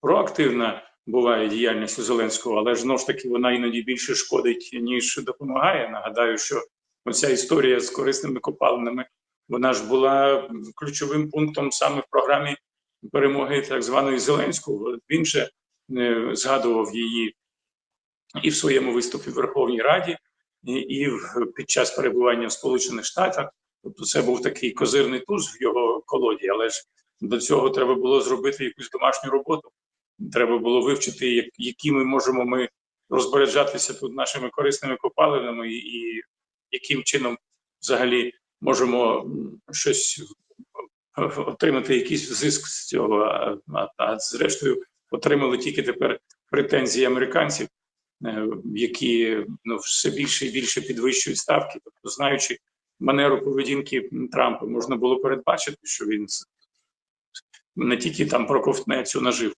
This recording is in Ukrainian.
проактивна буває діяльність у Зеленського, але ж знову ж таки вона іноді більше шкодить, ніж допомагає. Нагадаю, що оця історія з корисними копалинами, вона ж була ключовим пунктом саме в програмі перемоги так званої Зеленського. Він же е, згадував її і в своєму виступі в Верховній Раді, і, під час перебування в Сполучених Штатах. Тобто, це був такий козирний туз в його колоді, але ж до цього треба було зробити якусь домашню роботу. Треба було вивчити, як, які ми можемо ми розпоряджатися тут нашими корисними копалинами, і, яким чином взагалі можемо щось отримати якийсь зиск з цього. А, а, а зрештою отримали тільки тепер претензії американців, е, які ну все більше і більше підвищують ставки. Тобто, знаючи манеру поведінки Трампа, можна було передбачити, що він не тільки там проковтне цю наживку,